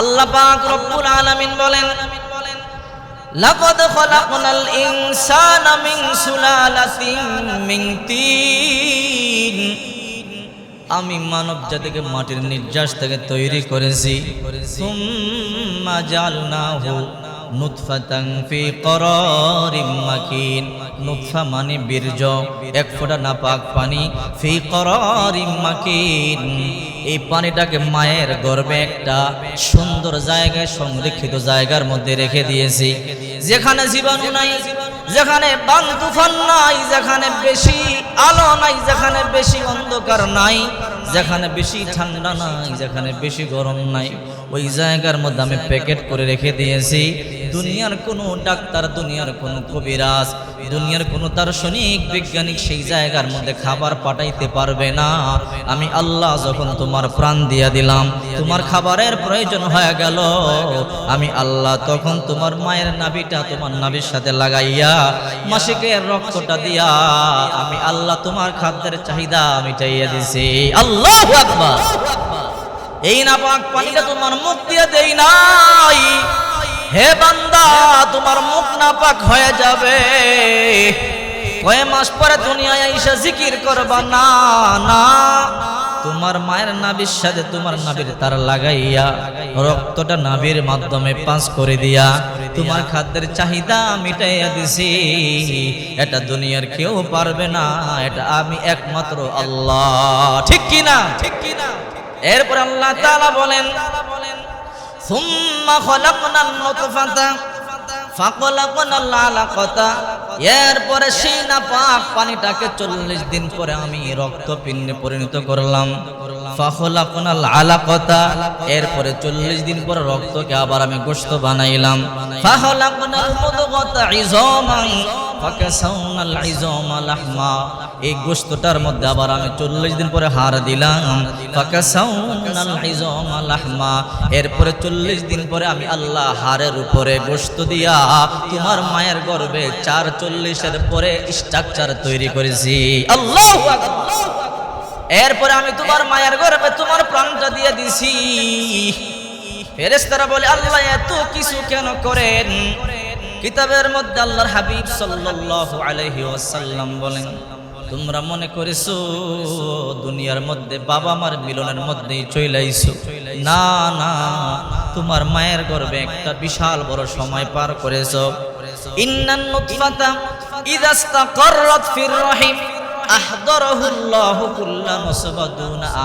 আল্লাহ পাক রব্বুল আলামিন বলেন, লাকাদ খলাকনাল ইনসানা মিন সুলালাতিন মিন তিন। আমি মানব জাতিকে মাটির নির্যাস থেকে তৈরি করেছি। সুম্মা জালনাহু মানে এক ফোঁটা পানি এই পানিটাকে মায়ের গর্বে একটা সুন্দর জায়গায়, সংরক্ষিত জায়গার মধ্যে রেখে দিয়েছি। যেখানে জীবাণু নাই, যেখানে বান তুফান নাই, যেখানে বেশি আলো নাই, যেখানে বেশি অন্ধকার নাই, যেখানে বেশি ঠান্ডা নাই, যেখানে বেশি গরম নাই, ওই জায়গার মধ্যে আমি প্যাকেট করে রেখে দিয়েছি। দুনিয়ার কোনো ডাক্তার, দুনিয়ার কোনো কবিরাজ, দুনিয়ার কোনো দার্শনিক, বৈজ্ঞানিক সেই জায়গার মধ্যে খাবার পাঠাইতে পারবে না। আমি আল্লাহ যখন তোমার প্রাণ দিয়া দিলাম, তোমার খাবারের প্রয়োজন হয়ে গেল। আমি আল্লাহ তখন তোমার মায়ের নাভিটা তোমার নাভির সাথে লাগাইয়া, মাসিকের রক্তটা দিয়া, আমি আল্লাহ তোমার খাদ্যের চাহিদা মিটাইয়া দিছি। আল্লাহ এই না পাক পানিটা তোমার মুখ দিয়ে দেই নাই। হে বান্দা, তোমার মুখ না পাক হয়ে যাবে। কয় মাস পরে দুনিয়ায় আইসা জিকির করবা? না না। তোমার মায়ের নাভির সাথে তোমার নাভির তার লাগাইয়া, রক্তটা নাবির মাধ্যমে পাস করে দিয়া, তোমার খাদ্যের চাহিদা মিটাইয়া দিছি। এটা দুনিয়ার কেউ পারবে না, এটা আমি একমাত্র আল্লাহ। ঠিক কিনা ঠিক কিনা? এরপর আল্লাহ তাআলা বলেন সুম্মা খলাকনান নুতফাতা ফাকলাকনাল আলাকাতা এরপরে সেই না পাক পানিটাকে চল্লিশ দিন পরে আমি রক্তপিণ্ডে পরিণত করলাম। ফাখলাকনাল আলাকাতা। এরপরে চল্লিশ দিন পরে রক্তকে আবার আমি গোশত বানাইলাম। ফাখলাকনাল মুদগাতা এই গোশতটার মধ্যে আবার আমি চল্লিশ দিন পরে হার দিলাম। এরপরে চল্লিশ দিন পরে আমি আল্লাহ হারের উপরে গোশত দিয়া তোমার মায়ের গর্ভে চার চল্লিশের পরে স্ট্রাকচার তৈরি করেছি। আল্লাহ এরপরে আমি তোমার মায়ের গর্ভে তোমার প্রাণটা দিয়ে দিছি। ফেরেশতারা বলে, আল্লাহ এত কিছু কেন করেন? কিতাবের মধ্যে আল্লাহর হাবিব সাল্লাল্লাহু আলাইহি ওয়াসাল্লাম বলেন, তোমরা মনে করেছ দুনিয়ার মধ্যে বাবা মার মিলনের মধ্যেই চইলাইছো? না না, তোমার মায়ের গর্ভে একটা বিশাল বড় সময় পার করেছ। ইন্নান নুতফাতা ইযা ইস্তাকাররাত ফির রহিম।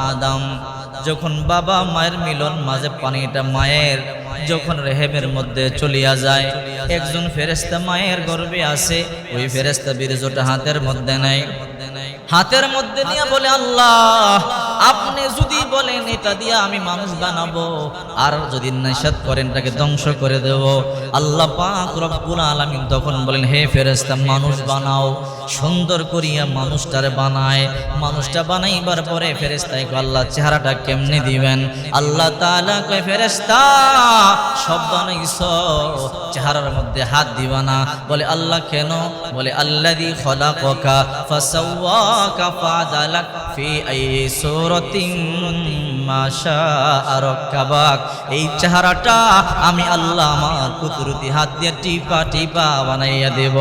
আদম। যখন বাবা মায়ের মিলন মাঝে পানিটা মায়ের, যখন রেহেমের মধ্যে চলিয়া যায়, একজন ফেরেস্তা মায়ের গর্ভে আসে, ওই ফেরেস্তা বীর্যটা হাতের মধ্যে নাই হাতের মধ্যে নিয়ে বলে, আল্লাহ, আপনি যদি বলেন এটা দিয়ে আমি মানুষ বানাবো, আর যদি নিষেধ করেন তাকে ধ্বংস করে দেব। আল্লাহ পাক রব্বুল আলামিন তখন বলেন, হে ফেরেশতা, মানুষ বানাও, সুন্দর করিয়া মানুষটারে বানায়। মানুষটা বানাইবার পরে ফেরেশতাই কয়, আল্লাহ চেহারাটা কেমনে দিবেন? আল্লাহ তাআলা কয়, ফেরেশতা, সব বানাইছো, চেহারার মধ্যে হাত দিবা না। বলে, আল্লাহ কেন? বলে, আল্লাযী খলাকাকা ফাসাওয়াকা ফাদালাক ফি আই মা শাআ রাক্কাবাক এই চেহারাটা আমি আল্লাহ আমার কুদরতি হাত দিয়ে টিপা টিপা বানাইয়া দেব।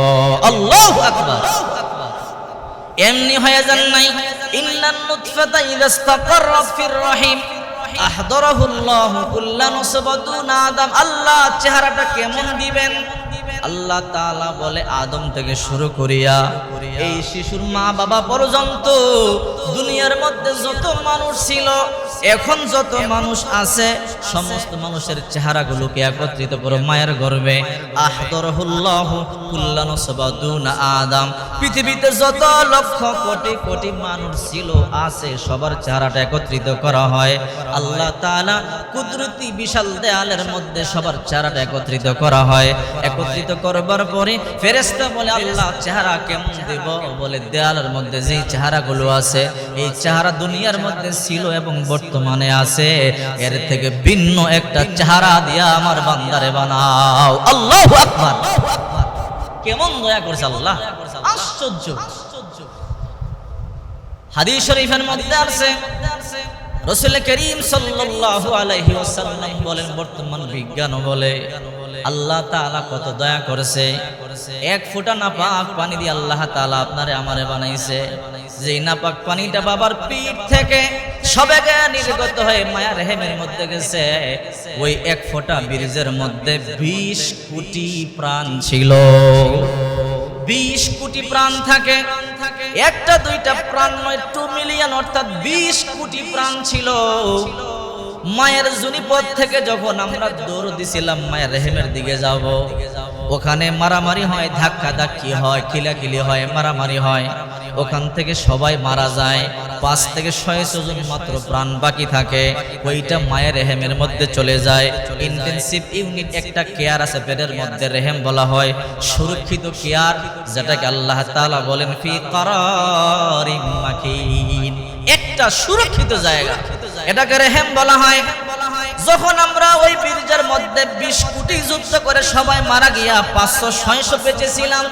আল্লাহু আকবার। এমনি হয়ে যান নাই। ইন্নান নুতফাতা ইযা ইস্তাকাররাত ফির রহিম। আহদরাহুল্লাহু কুল্লা নুসবাতুন আদম। আল্লাহ চেহারাটা কেমন দিবেন? আল্লাহ তাআলা বলে, আদম থেকে শুরু করিয়া এই শিশুর মা বাবা পর্যন্ত দুনিয়ার মধ্যে যত মানুষ ছিল এখন যত মানুষ আছে, সমস্ত মানুষের চেহারাগুলোকে একত্রিত করে, মায়ের সবাদুন আদম। পৃথিবীতে যত লক্ষ কোটি কোটি মানুষ ছিল, আছে, সবার চেহারাটা একত্রিত করা হয়। আল্লাহ তাআলা কুদরতি বিশাল দেয়ালের মধ্যে সবার চেহারাটা একত্রিত করা হয়। একত্রিত করবার পরে ফেরেশতা বলে, আল্লাহ, চেহারা কেমন দেব? বলে, দেয়ালের মধ্যে যেই চেহারাগুলো আছে, এই চেহারা দুনিয়ার মধ্যে ছিল এবং বর্তমানে আছে, এর থেকে ভিন্ন একটা চেহারা দিয়া আমার বান্দারে বানাও। আল্লাহ কেমন দয়া করছে আল্লাহ। আশ্চর্য। হাদিস শরীফের মধ্যে আছে রসুল করিম সাল্লাল্লাহু বলেন, বর্তমান বিজ্ঞান বলে, আল্লাহ তাআলা কত দয়া করেছে। এক ফোঁটা নাপাক পানি দিয়ে আল্লাহ তাআলা আপনারে আমারে বানাইছে। যে নাপাক পানিটা বাবার পিঠ থেকে সবেগে নির্গত হয়ে মায়া রেহেমের মধ্যে গেছে, ওই এক ফোঁটা বীর্যের মধ্যে বিশ কোটি প্রাণ ছিল। বিশ কোটি প্রাণ থাকে। একটা, দুইটা প্রাণ নয় টু মিলিয়ন অর্থাৎ বিশ কোটি প্রাণ ছিল। মায়ের জুনিপদ থেকে যখন আমরা দৌড় দিছিলাম, মায়ের রেহেমের দিকে যাব। ওখানে মারামারি হয় ধাক্কা ধাক্কি হয়, খিলাখিলি হয়, মারামারি হয়। ওখান থেকে সবাই মারা যায়। পাঁচ থেকে ছয়শো জন মাত্র প্রাণ বাকি থাকে। ওইটা মায়ের রেহেমের মধ্যে চলে যায়। ইন্টেনসিভ ইউনিট একটা কেয়ার আছে, পেটের মধ্যে রেহেম বলা হয়। সুরক্ষিত কেয়ার, যেটাকে আল্লাহ তালা বলেন, ফি একটা সুরক্ষিত জায়গা। এটাকে রেহেম বলা হয়। যখন আমরা ওই বীর্যের মধ্যে বিশ কোটি যুদ্ধ করে সবাই মারা গিয়া পাঁচশো, ছয়শো বেঁচেছিলাম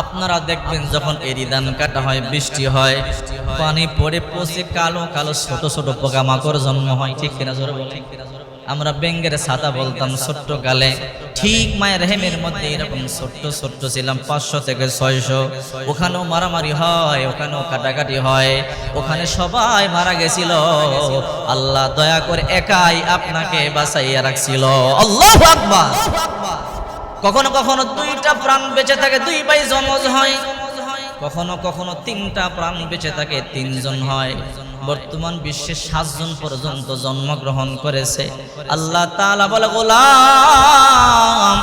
আপনারা দেখবেন যখন এরিদান কাটা হয়, বৃষ্টি হয়, পানি পড়ে পচে কালো কালো ছোট ছোট পোকামাকড় জন্ম হয়, ঠিক কিনা জোরে বলে আমরা বেঙ্গের ছাতা বলতাম ছোট্ট কালে ঠিক মায়ের হেমের মধ্যে এরকম ছোট্ট ছোট্ট ছিলাম, পাঁচশো থেকে ছয়শো। ওখানেও মারামারি হয়, ওখানেও কাটাকাটি হয়, ওখানে সবাই মারা গেছিল। আল্লাহ দয়া করে একাই আপনাকে বাঁচাইয়া রাখছিল। আল্লাহ আকবার! কখনো কখনো দুইটা প্রাণ বেঁচে থাকে, দুই ভাই জমজ হয়। কখনো কখনো তিনটা প্রাণ বেঁচে থাকে, তিনজন হয়। বর্তমান বিশ্বে সাতজন পর্যন্ত জন্মগ্রহণ করেছে। আল্লাহ তাআলা বলে, গোলাম,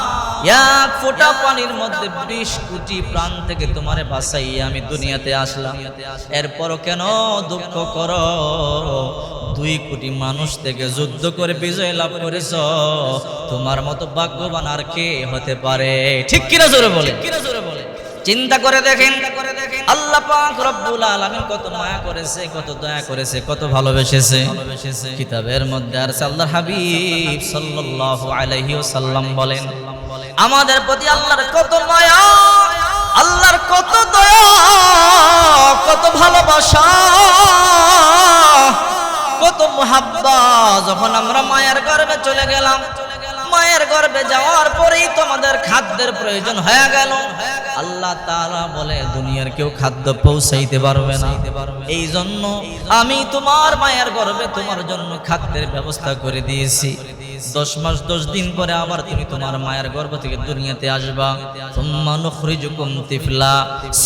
এক ফোঁটা পানির মধ্যে বিশ কোটি প্রাণ থেকে তোমারে বাঁচাইয়া আমি দুনিয়াতে আসলাম। এরপরও কেন দুঃখ করো? দুই কোটি মানুষ থেকে যুদ্ধ করে বিজয় লাভ করেছ। তোমার মতো ভাগ্যবান আর কে হতে পারে? ঠিক কিনা জোরে বলে কিনা জোরে বলে চিন্তা করে দেখেন। আল্লাহ পাক রব্বুল আলামিন কত মায়া করেছে কত দয়া করেছে কত ভালোবেসেছে। কিতাবের মধ্যে আর আল্লাহর হাবিব সাল্লাল্লাহু আলাইহি ওয়াসাল্লাম বলেন আমাদের প্রতি আল্লাহর কত মায়া আল্লাহর কত দয়া কত ভালোবাসা কত মোহাব্বা, যখন আমরা মায়ের গর্ভে চলে গেলাম। মায়ের গর্ভে যাওয়ার পরেই তোমাদের খাদ্যের প্রয়োজন হয়ে গেল। আল্লাহ তাআলা বলে, দুনিয়ার কেউ খাদ্য পৌঁছাইতে পারবে না। এই জন্য আমি তোমার মায়ের গর্ভে তোমার জন্য খাদ্যের ব্যবস্থা করে দিয়েছি। দশ মাস, দশ দিন পরে আবার তুমি তোমার মায়ের গর্ভ থেকে দুনিয়াতে আসবা। তুম্মা নুখরিজুকুম তিফলা।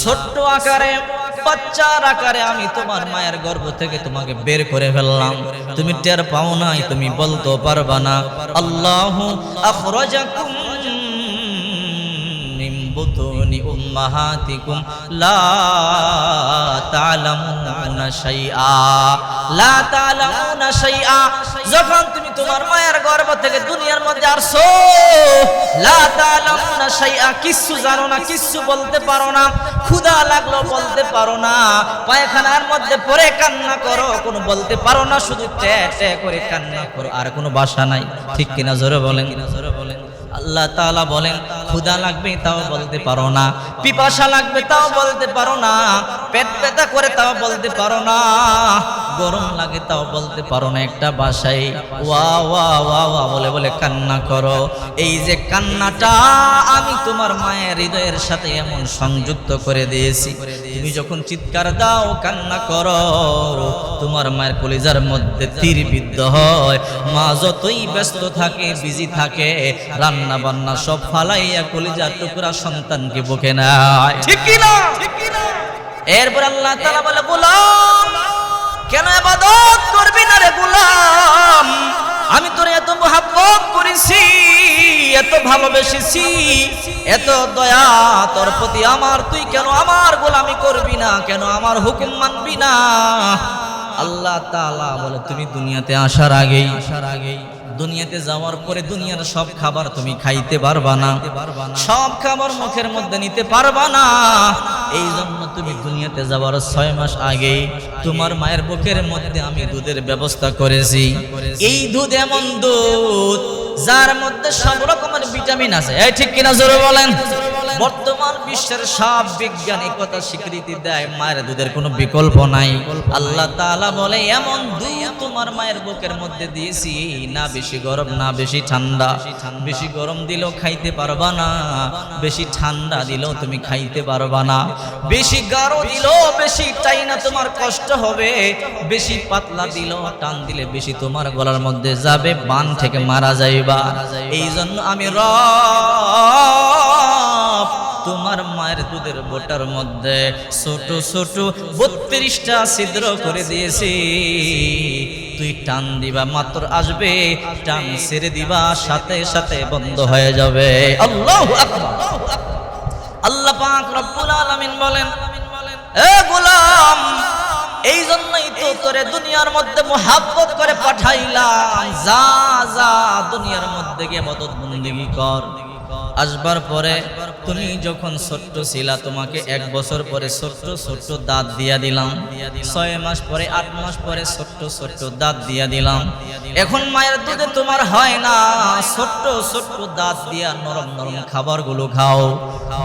ছোট্ট আকারে বাচ্চার আকারে আমি তোমার মায়ের গর্ভ থেকে তোমাকে বের করে ফেললাম। তুমি টের পাও নাই, তুমি বলতে পারবা না। আল্লাহ আখরাজাকুম লা যখন তুমি তোমার মায়ের গর্ভ থেকে দুনিয়ার মধ্যে আসছো কিচ্ছু জানো না, কিচ্ছু বলতে পারো না, ক্ষুধা লাগল বলতে পারো না, পায়খানার মধ্যে পড়ে কান্না করো, কোনো বলতে পারো না, শুধু টে টে করে কান্না করো, আর কোনো বাসা নাই, ঠিক কিনা জোরে বলেন জোরে বলেন? আল্লাহ তাআলা বলেন, ক্ষুধা লাগবে তাও বলতে পারো না, পিপাসা লাগবে তাও বলতে পারো না, পেট ব্যথা করে তাও বলতে পারো না গরম লাগে তাও বলতে পারো না একটা বাসায়। ওয়া ওয়া ওয়া ওয়া বলে বলে কান্না করো। এই যে কান্নাটা আমি তোমার মায়ের হৃদয়ের সাথে এমন সংযুক্ত করে দিয়েছি। তুমি যখন চিৎকার দাও কান্না করো তোমার মায়ের কলিজার মধ্যে তীর বিদ্ধ হয়। মা যতই ব্যস্ত থাকে বিজি থাকে রান্না বান্না সব ফালাইয়া কলিজার টুকরা সন্তানকে বুকে নেয়। ঠিক না এরপর আল্লাহ তাআলা বলে গোলাম কেন আবাদত করবি না রে গুলাম? আমি তোর এত মহাব্বত করেছি, এত ভালোবেসেছি, এত দয়া তোর প্রতি আমার, তুই কেন আমার গোলামি করবি না? কেন আমার হুকুম মানবি না? আল্লাহ তালা বলে, তুমি দুনিয়াতে আসার আগেই আসার আগেই দুনিয়াতে যাওয়ার পরে দুনিয়ার সব খাবার তুমি খাইতে পারবা না। সব খাবার মুখের মধ্যে নিতে পারবা না। এই জন্য তুমি দুনিয়াতে যাওয়ার ছয় মাস আগে তোমার মায়ের বুকের মধ্যে আমি দুধের ব্যবস্থা করেছি। এই দুধ এমন দুধ, যার মধ্যে সব রকমের ভিটামিন আছে। এই ঠিক কিনা জোরে বলেন? বর্তমান বিশ্বের সব বিজ্ঞানী কথা স্বীকৃতি দেয়, মায়ের দুধের কোনো বিকল্প নাই। আল্লাহ তাআলা বলে, এমন দুধ তোমার মায়ের বুকের মধ্যে দিয়েছি, না বেশি গরম, না বেশি ঠান্ডা। বেশি গরম দিলেও খাইতে পারবা না, বেশি ঠান্ডা দিলেও তুমি খাইতে পারবা না। বেশি গাঢ় দিলেও বেশি টাই না তোমার কষ্ট হবে, বেশি পাতলা দিলেও টান দিলে বেশি তোমার গলার মধ্যে যাবে, বান থেকে মারা যাইবা। এই জন্য আমি রব তোমার মায়ের দুধের বোটার মধ্যে ছোট ছোট বত্রিশটা ছিদ্র করে দিয়েছি। তুই টান দিবা, মাত্র আসবে। টান ছেড়ে দিবা, সাথে সাথে বন্ধ হয়ে যাবে। আল্লাহু আল্লাহ পাক রব্বুল আলামিন বলেন, এ গোলাম, এই জন্যই তো তোরে দুনিয়ার মধ্যে মোহাব্বত করে পাঠাইলাম। যা যা, দুনিয়ার মধ্যে গিয়ে মদত বন্দিগি কর। আসবার পরে তুমি যখন ছোট্ট ছিলা, তোমাকে এক বছর পরে ছোট্ট ছোট্ট দাঁত দিয়া দিলাম। ছয় মাস পরে, আট মাস পরে ছোট্ট ছোট্ট দাঁত দিয়া দিলাম। এখন মায়ের দুধে তোমার হয় না, ছোট্ট ছোট্ট দাঁত দিয়া নরম নরম খাবারগুলো খাও।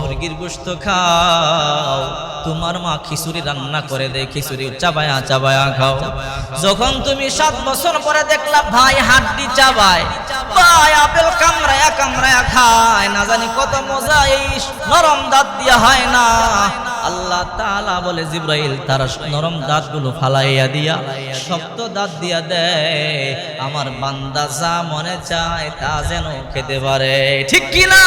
মুরগির গোস্ত খাও। তোমার মা খিচুড়ি রান্না করে দেয়, খিচুড়ি চাবায়া চাবায়া খাও। যখন তুমি সাত বছর পরে দেখলা, ভাই হাড্ডি চাবায় খায়। কত মজা এই নরম দাঁত দিয়া হয় না। আল্লাহ বলে নরম ফালাইয়া দিয়া, শক্ত দাঁত দিয়া দেয়। আমার বান্দা যা মনে চায় তা যেন খেতে পারে। ঠিক কি না